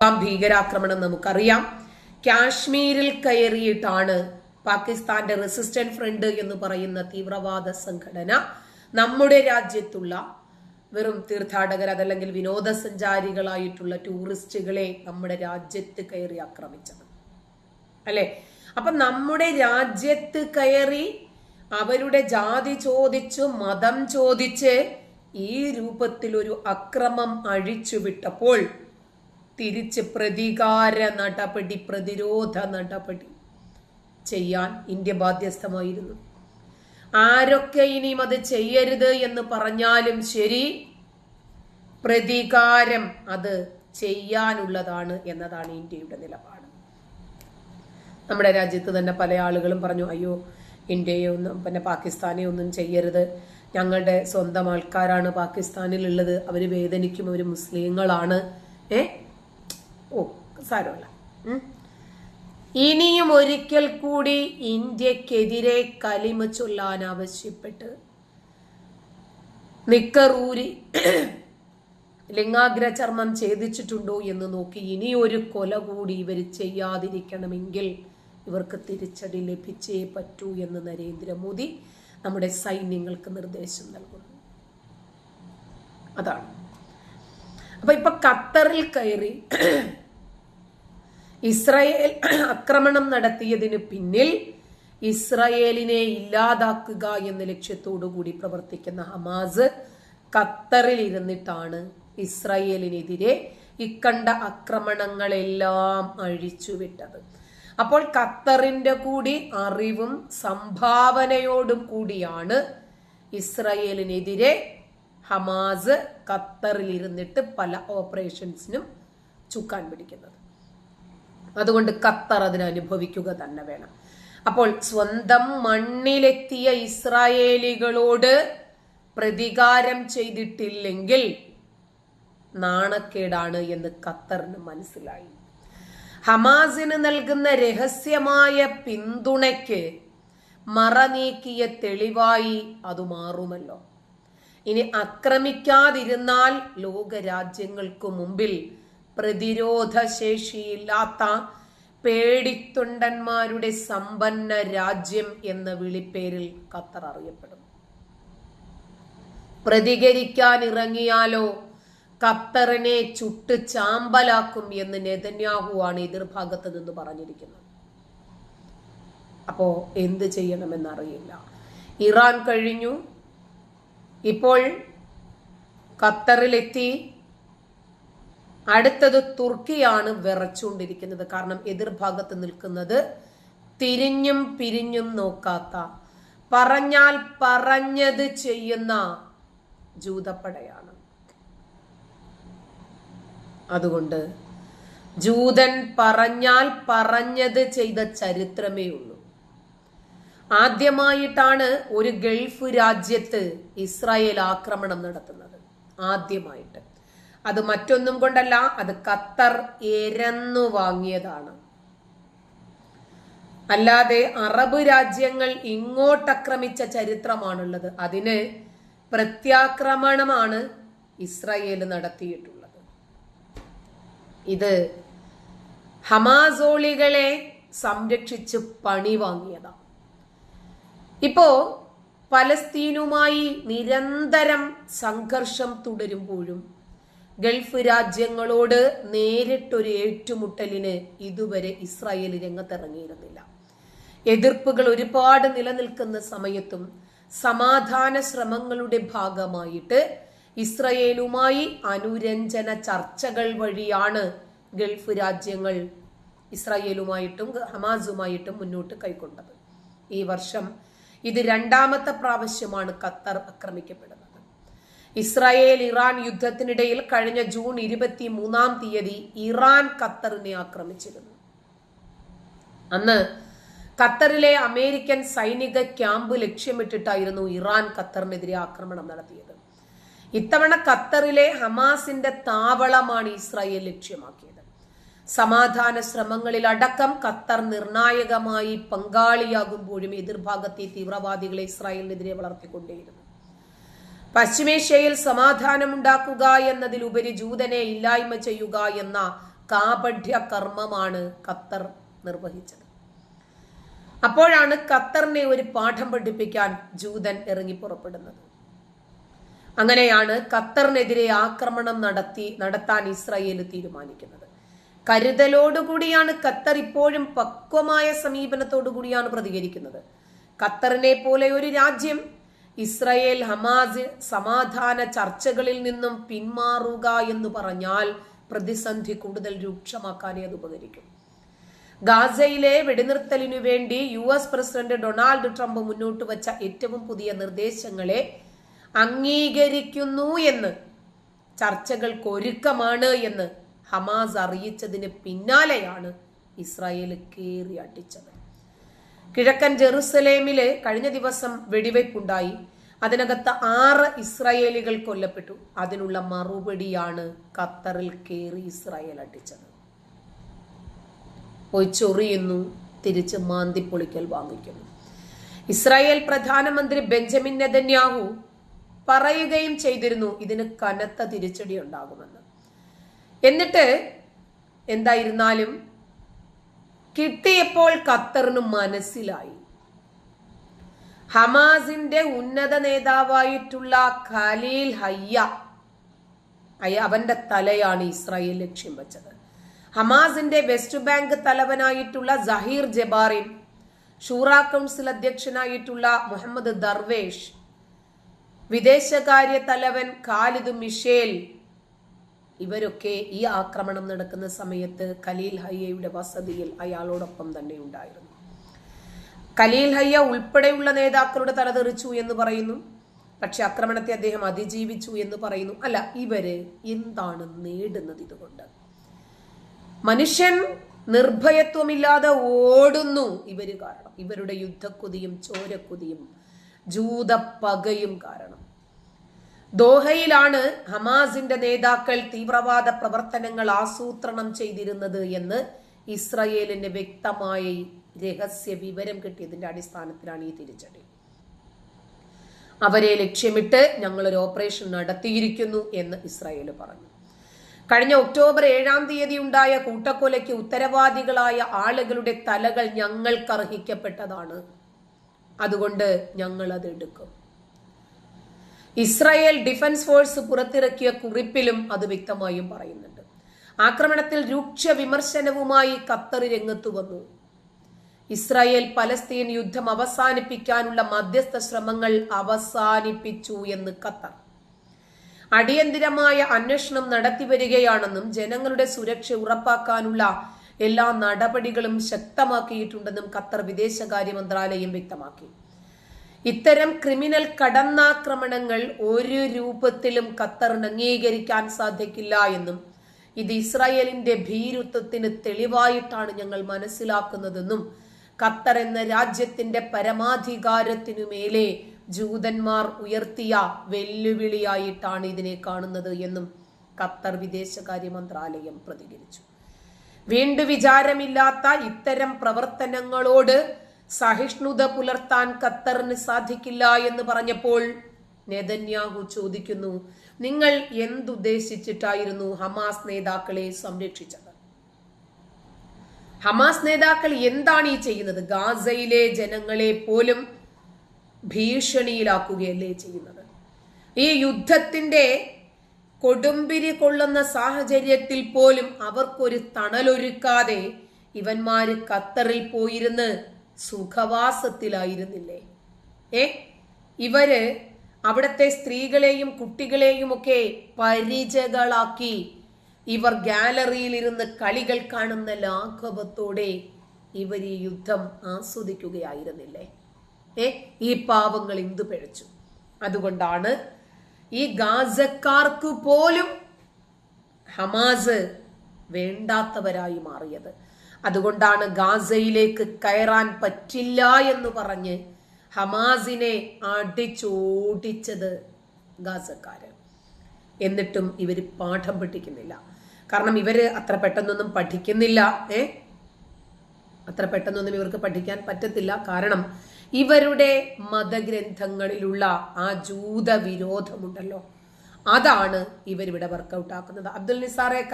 ഭീകരാക്രമണം നമുക്കറിയാം. കാശ്മീരിൽ കയറിയിട്ടാണ് പാകിസ്ഥാന്റെ റെസിസ്റ്റന്റ് ഫ്രണ്ട് എന്ന് പറയുന്ന തീവ്രവാദ സംഘടന നമ്മുടെ രാജ്യത്തുള്ള വെറും തീർത്ഥാടകർ അതല്ലെങ്കിൽ വിനോദസഞ്ചാരികളായിട്ടുള്ള ടൂറിസ്റ്റുകളെ നമ്മുടെ രാജ്യത്ത് കയറി ആക്രമിച്ചത്. അല്ലെ? അപ്പൊ നമ്മുടെ രാജ്യത്ത് കയറി അവരുടെ ജാതി ചോദിച്ചു മതം ചോദിച്ച് ഈ രൂപത്തിൽ ഒരു അക്രമം അഴിച്ചുവിട്ടപ്പോൾ തിരിച്ച് പ്രതികാര നടപടി പ്രതിരോധ നടപടി ചെയ്യാൻ ഇന്ത്യ ബാധ്യസ്ഥമായിരുന്നു. ആരൊക്കെ ഇനിയും അത് ചെയ്യരുത് എന്ന് പറഞ്ഞാലും ശരി പ്രതികാരം അത് ചെയ്യാനുള്ളതാണ് എന്നതാണ് ഇന്ത്യയുടെ നിലപാട്. നമ്മുടെ രാജ്യത്ത് തന്നെ പല ആളുകളും പറഞ്ഞു അയ്യോ ഇന്ത്യയെ ഒന്നും പിന്നെ പാകിസ്ഥാനെ ഒന്നും ചെയ്യരുത്. ഞങ്ങളുടെ സ്വന്തം ആൾക്കാരാണ് പാകിസ്ഥാനിലുള്ളത്. അവർ വേദനിക്കും. അവർ മുസ്ലിങ്ങളാണ്. ഏ? ഓ സാരമല്ല. ഇനിയും ഒരിക്കൽ കൂടി ഇന്ത്യക്കെതിരെ കലിമ ചൊല്ലാൻ ആവശ്യപ്പെട്ട് നിക്കറൂരി ലിംഗാഗ്ര ചർമ്മം ഛേദിച്ചിട്ടുണ്ടോ എന്ന് നോക്കി ഇനി ഒരു കൊല കൂടി ഇവർ ചെയ്യാതിരിക്കണമെങ്കിൽ ഇവർക്ക് തിരിച്ചടി ലഭിച്ചേ പറ്റൂ എന്ന് നരേന്ദ്രമോദി നമ്മുടെ സൈന്യങ്ങൾക്ക് നിർദ്ദേശം നൽകുന്നു. അതാണ്. അപ്പൊ ഇപ്പൊ ഖത്തറിൽ കയറി ഇസ്രായേൽ ആക്രമണം നടത്തിയതിന് പിന്നിൽ ഇസ്രയേലിനെ ഇല്ലാതാക്കുക എന്ന ലക്ഷ്യത്തോടു കൂടി പ്രവർത്തിക്കുന്ന ഹമാസ് ഖത്തറിൽ ഇരുന്നിട്ടാണ് ഇസ്രയേലിനെതിരെ ഇക്കണ്ട ആക്രമണങ്ങളെല്ലാം അഴിച്ചുവിട്ടത് അപ്പോൾ ഖത്തറിന്റെ കൂടി അറിവും സംഭാവനയോടും കൂടിയാണ് ഇസ്രയേലിനെതിരെ ഹമാസ് ഖത്തറിൽ ഇരുന്നിട്ട് പല ഓപ്പറേഷൻസിനും ചുക്കാൻ പിടിക്കുന്നത്. അതുകൊണ്ട് ഖത്തർ അതിനെ അനുഭവിക്കുക തന്നെ വേണം. അപ്പോൾ സ്വന്തം മണ്ണിലെത്തിയ ഇസ്രായേലികളോട് പ്രതികാരം ചെയ്തിട്ടില്ലെങ്കിൽ നാണക്കേടാണ് എന്ന് ഖത്തറിന് മനസ്സിലായി. ഹമാസിന് നൽകുന്ന രഹസ്യമായ പിന്തുണയ്ക്ക് മറ നീക്കിയ തെളിവായി അത് മാറുമല്ലോ. ഇനി ആക്രമിക്കാതിരുന്നാൽ ലോകരാജ്യങ്ങൾക്കു മുമ്പിൽ പ്രതിരോധ ശേഷിയില്ലാത്ത പേടിത്തൊണ്ടന്മാരുടെ സമ്പന്ന രാജ്യം എന്ന വിളിപ്പേരിൽ ഖത്തർ അറിയപ്പെടും പ്രതികരിക്കാൻ ഇറങ്ങിയാലോ ഖത്തറിനെ ചുട്ട് ചാമ്പലാക്കും എന്ന് നെതന്യാഹു ആണ് എതിർഭാഗത്ത് നിന്ന് പറഞ്ഞിരിക്കുന്നത്. അപ്പോ എന്ത് ചെയ്യണമെന്നറിയില്ല. ഇറാൻ കഴിഞ്ഞു. ഇപ്പോൾ ഖത്തറിലെത്തി. അടുത്തത് തുർക്കിയാണ് വിറച്ചുകൊണ്ടിരിക്കുന്നത്. കാരണം എതിർഭാഗത്ത് നിൽക്കുന്നത് തിരിഞ്ഞും പിരിഞ്ഞും നോക്കാത്ത പറഞ്ഞാൽ പറഞ്ഞത് ചെയ്യുന്ന ജൂതപ്പടയാണ്. അതുകൊണ്ട് ജൂതൻ പറഞ്ഞാൽ പറഞ്ഞത് ചെയ്ത ചരിത്രമേ ഉള്ളൂ. ആദ്യമായിട്ടാണ് ഒരു ഗൾഫ് രാജ്യത്ത് ഇസ്രായേൽ ആക്രമണം നടത്തുന്നത്. ആദ്യമായിട്ട്. അത് മറ്റൊന്നും കൊണ്ടല്ല അത് ഖത്തർ എരന്നു വാങ്ങിയതാണ്. അല്ലാതെ അറബ് രാജ്യങ്ങൾ ഇങ്ങോട്ടക്രമിച്ച ചരിത്രമാണുള്ളത്. അതിന് പ്രത്യാക്രമണമാണ് ഇസ്രായേൽ നടത്തിയിട്ടുള്ളത്. ഇത് ഹമാസോളികളെ സംരക്ഷിച്ച് പണി വാങ്ങിയതാണ് ഇപ്പോ പലസ്തീനുമായി നിരന്തരം സംഘർഷം തുടരുമ്പോഴും ഗൾഫ് രാജ്യങ്ങളോട് നേരിട്ടൊരു ഏറ്റുമുട്ടലിന് ഇതുവരെ ഇസ്രായേൽ രംഗത്തിറങ്ങിയിരുന്നില്ല. എതിർപ്പുകൾ ഒരുപാട് നിലനിൽക്കുന്ന സമയത്തും സമാധാന ശ്രമങ്ങളുടെ ഭാഗമായിട്ട് ഇസ്രയേലുമായി അനുരഞ്ജന ചർച്ചകൾ വഴിയാണ് ഗൾഫ് രാജ്യങ്ങൾ ഇസ്രായേലുമായിട്ടും ഹമാസുമായിട്ടും മുന്നോട്ട് കൈക്കൊണ്ടത്. ഈ വർഷം ഇത് രണ്ടാമത്തെ പ്രാവശ്യമാണ് ഖത്തർ ആക്രമിക്കപ്പെടുന്നത്. ഇസ്രായേൽ ഇറാൻ യുദ്ധത്തിനിടയിൽ കഴിഞ്ഞ ജൂൺ ഇരുപത്തി മൂന്നാം തീയതി ഇറാൻ ഖത്തറിനെ ആക്രമിച്ചിരുന്നു. അന്ന് ഖത്തറിലെ അമേരിക്കൻ സൈനിക ക്യാമ്പ് ലക്ഷ്യമിട്ടിട്ടായിരുന്നു ഇറാൻ ഖത്തറിനെതിരെ ആക്രമണം നടത്തിയത്. ഇത്തവണ ഖത്തറിലെ ഹമാസിന്റെ താവളമാണ് ഇസ്രായേൽ ലക്ഷ്യമാക്കിയത്. സമാധാന ശ്രമങ്ങളിൽ അടക്കം ഖത്തർ നിർണായകമായി പങ്കാളിയാകുമ്പോഴും എതിർഭാഗത്തെ തീവ്രവാദികളെ ഇസ്രായേലിനെതിരെ വളർത്തിക്കൊണ്ടേയിരുന്നു. പശ്ചിമേഷ്യയിൽ സമാധാനമുണ്ടാക്കുക എന്നതിലുപരി ജൂതനെ ഇല്ലായ്മ ചെയ്യുക എന്ന കാപഠ്യ കർമ്മമാണ് ഖത്തർ നിർവഹിച്ചത്. അപ്പോഴാണ് ഖത്തറിനെ ഒരു പാഠം പഠിപ്പിക്കാൻ ജൂതൻ ഇറങ്ങി പുറപ്പെടുന്നത്. അങ്ങനെയാണ് ഖത്തറിനെതിരെ ആക്രമണം നടത്തി നടത്താൻ ഇസ്രായേൽ തീരുമാനിക്കുന്നത്. കരുതലോടുകൂടിയാണ് ഖത്തർ ഇപ്പോഴും പക്വമായ സമീപനത്തോടു കൂടിയാണ് പ്രതികരിക്കുന്നത്. ഖത്തറിനെ പോലെ ഒരു രാജ്യം ഇസ്രായേൽ ഹമാസ് സമാധാന ചർച്ചകളിൽ നിന്നും പിന്മാറുക എന്ന് പറഞ്ഞാൽ പ്രതിസന്ധി കൂടുതൽ രൂക്ഷമാക്കാനേ അത് ഉപകരിക്കും. ഗാസയിലെ വെടിനിർത്തലിനു വേണ്ടി U S president Donald Trump മുന്നോട്ട് വച്ച ഏറ്റവും പുതിയ നിർദ്ദേശങ്ങളെ അംഗീകരിക്കുന്നു എന്ന് ചർച്ചകൾക്ക് ഒരുക്കമാണ് എന്ന് ഹമാസ് അറിയിച്ചതിന് പിന്നാലെയാണ് ഇസ്രായേൽ കയറി അടിച്ചത്. കിഴക്കൻ ജെറുസലേമിൽ കഴിഞ്ഞ ദിവസം വെടിവയ്പുണ്ടായി. അതിനകത്ത് ആറ് ഇസ്രായേലികൾ കൊല്ലപ്പെട്ടു. അതിനുള്ള മറുപടിയാണ് ഖത്തറിൽ കയറി ഇസ്രായേൽ അടിച്ചത്. പോയി ചൊറിയുന്നു തിരിച്ച് മാന്തിപ്പൊളിക്കൽ വാങ്ങിക്കുന്നു. ഇസ്രായേൽ പ്രധാനമന്ത്രി ബെഞ്ചമിൻ നെതന്യാഹു പറയുകയും ചെയ്തിരുന്നു ഇതിന് കനത്ത തിരിച്ചടി ഉണ്ടാകുമെന്ന് എന്നിട്ട് എന്തായിരുന്നാലും കിട്ടിയപ്പോൾ ഖത്തറിന് മനസ്സിലായി. ഹമാസിന്റെ ഉന്നത നേതാവായിട്ടുള്ള ഖലീൽ ഹയ്യ അവന്റെ തലയാണ് ഇസ്രായേൽ ലക്ഷ്യം വെച്ചത്. ഹമാസിന്റെ വെസ്റ്റ് ബാങ്ക് തലവനായിട്ടുള്ള ജഹീർ ജബാറിൻ ഷൂറ കൗൺസിൽ അധ്യക്ഷനായിട്ടുള്ള മുഹമ്മദ് ദർവേഷ് വിദേശകാര്യ തലവൻ ഖാലിദ് മിഷേൽ ഇവരൊക്കെ ഈ ആക്രമണം നടക്കുന്ന സമയത്ത് കലീൽ ഹയ്യയുടെ വസതിയിൽ അയാളോടൊപ്പം തന്നെ ഉണ്ടായിരുന്നു. കലീൽ ഹയ്യ ഉൾപ്പെടെയുള്ള നേതാക്കളുടെ തലതെറിച്ചു എന്ന് പറയുന്നു. പക്ഷെ ആക്രമണത്തെ അദ്ദേഹം അതിജീവിച്ചു എന്ന് പറയുന്നു. അല്ല ഇവർ എന്താണ് നേടുന്നത് ഇതുകൊണ്ട്? മനുഷ്യൻ നിർഭയത്വമില്ലാതെ ഓടുന്നു ഇവർ കാരണം. ഇവരുടെ യുദ്ധക്കുതിയും ചോരക്കുതിയും ജൂതപ്പകയും കാരണം. ദോഹയിലാണ് ഹമാസിന്റെ നേതാക്കൾ തീവ്രവാദ പ്രവർത്തനങ്ങൾ ആസൂത്രണം ചെയ്തിരുന്നത് എന്ന് ഇസ്രയേലിന് വ്യക്തമായ രഹസ്യ വിവരം കിട്ടിയതിന്റെ അടിസ്ഥാനത്തിലാണ് ഈ തിരിച്ചടി. അവരെ ലക്ഷ്യമിട്ട് ഞങ്ങളൊരു ഓപ്പറേഷൻ നടത്തിയിരിക്കുന്നു എന്ന് ഇസ്രായേൽ പറഞ്ഞു. കഴിഞ്ഞ ഒക്ടോബർ ഏഴാം തീയതി ഉണ്ടായ കൂട്ടക്കൊലയ്ക്ക് ഉത്തരവാദികളായ ആളുകളുടെ തലകൾ ഞങ്ങൾക്ക് അർഹിക്കപ്പെട്ടതാണ് അതുകൊണ്ട് ഞങ്ങൾ അത് എടുക്കും. ഇസ്രായേൽ ഡിഫൻസ് ഫോഴ്സ് പുറത്തിറക്കിയ കുറിപ്പിലും അത് വ്യക്തമായും പറയുന്നുണ്ട്. ആക്രമണത്തിൽ രൂക്ഷ വിമർശനവുമായി ഖത്തർ രംഗത്തു വന്നു. ഇസ്രായേൽ പലസ്തീൻ യുദ്ധം അവസാനിപ്പിക്കാനുള്ള മധ്യസ്ഥ ശ്രമങ്ങൾ അവസാനിപ്പിച്ചു എന്ന് ഖത്തർ. അടിയന്തിരമായ അന്വേഷണം നടത്തിവരികയാണെന്നും ജനങ്ങളുടെ സുരക്ഷ ഉറപ്പാക്കാനുള്ള എല്ലാ നടപടികളും ശക്തമാക്കിയിട്ടുണ്ടെന്നും ഖത്തർ വിദേശകാര്യ മന്ത്രാലയം വ്യക്തമാക്കി. ഇത്തരം ക്രിമിനൽ കടന്നാക്രമണങ്ങൾ ഒരു രൂപത്തിലും ഖത്തറിന് അംഗീകരിക്കാൻ സാധിക്കില്ല എന്നും ഇത് ഇസ്രായേലിന്റെ ഭീരുത്വത്തിന് തെളിവായിട്ടാണ് ഞങ്ങൾ മനസ്സിലാക്കുന്നതെന്നും ഖത്തർ എന്ന രാജ്യത്തിന്റെ പരമാധികാരത്തിനു മേലെ ജൂതന്മാർ ഉയർത്തിയ വെല്ലുവിളിയായിട്ടാണ് ഇതിനെ കാണുന്നത് എന്നും ഖത്തർ വിദേശകാര്യ മന്ത്രാലയം പ്രതികരിച്ചു. വീണ്ടും വിചാരമില്ലാത്ത ഇത്തരം പ്രവർത്തനങ്ങളോട് സഹിഷ്ണുത പുലർത്താൻ ഖത്തറിന് സാധിക്കില്ല എന്ന് പറഞ്ഞപ്പോൾ നെതന്യാഹു ചോദിക്കുന്നു നിങ്ങൾ എന്തുദ്ദേശിച്ചിട്ടായിരുന്നു ഹമാസ് നേതാക്കളെ സംരക്ഷിച്ചത്? ഹമാസ് നേതാക്കൾ എന്താണ് ഈ ചെയ്യുന്നത്? ഗാസയിലെ ജനങ്ങളെ പോലും ഭീഷണിയിലാക്കുകയല്ലേ ചെയ്യുന്നത്? ഈ യുദ്ധത്തിന്റെ കൊടുമ്പിരി കൊള്ളുന്ന സാഹചര്യത്തിൽ പോലും അവർക്കൊരു തണലൊരുക്കാതെ ഇവന്മാര് ഖത്തറിൽ പോയിരുന്ന് സുഖവാസത്തിലായിരുന്നില്ലേ? ഏ? ഇവർ അവിടത്തെ സ്ത്രീകളെയും കുട്ടികളെയും ഒക്കെ പരിചകളാക്കി. ഇവർ ഗാലറിയിൽ ഇരുന്ന് കളികൾ കാണുന്ന ലാഘവത്തോടെ ഇവർ ഈ യുദ്ധം ആസ്വദിക്കുകയായിരുന്നില്ലേ? ഏ? ഈ പാവങ്ങൾ എന്തു പിഴച്ചു? അതുകൊണ്ടാണ് ഈ ഗാസക്കാർക്ക് പോലും ഹമാസ് വേണ്ടാത്തവരായി മാറിയത്. അതുകൊണ്ടാണ് ഗാസയിലേക്ക് കയറാൻ പറ്റില്ല എന്ന് പറഞ്ഞ് ഹമാസിനെ അടിച്ചോടിച്ചത് ഗാസക്കാര്. എന്നിട്ടും ഇവർ പാഠം പഠിക്കുന്നില്ല. കാരണം ഇവർ അത്ര പെട്ടെന്നൊന്നും പഠിക്കുന്നില്ല. ഏ? അത്ര പെട്ടെന്നൊന്നും ഇവർക്ക് പഠിക്കാൻ പറ്റത്തില്ല. കാരണം ഇവരുടെ മതഗ്രന്ഥങ്ങളിലുള്ള ആ ജൂത വിരോധമുണ്ടല്ലോ. അതാണ് ഇവരിവിടെ വർക്കൗട്ട് ആക്കുന്നത്. അബ്ദുൽ നിസാറെ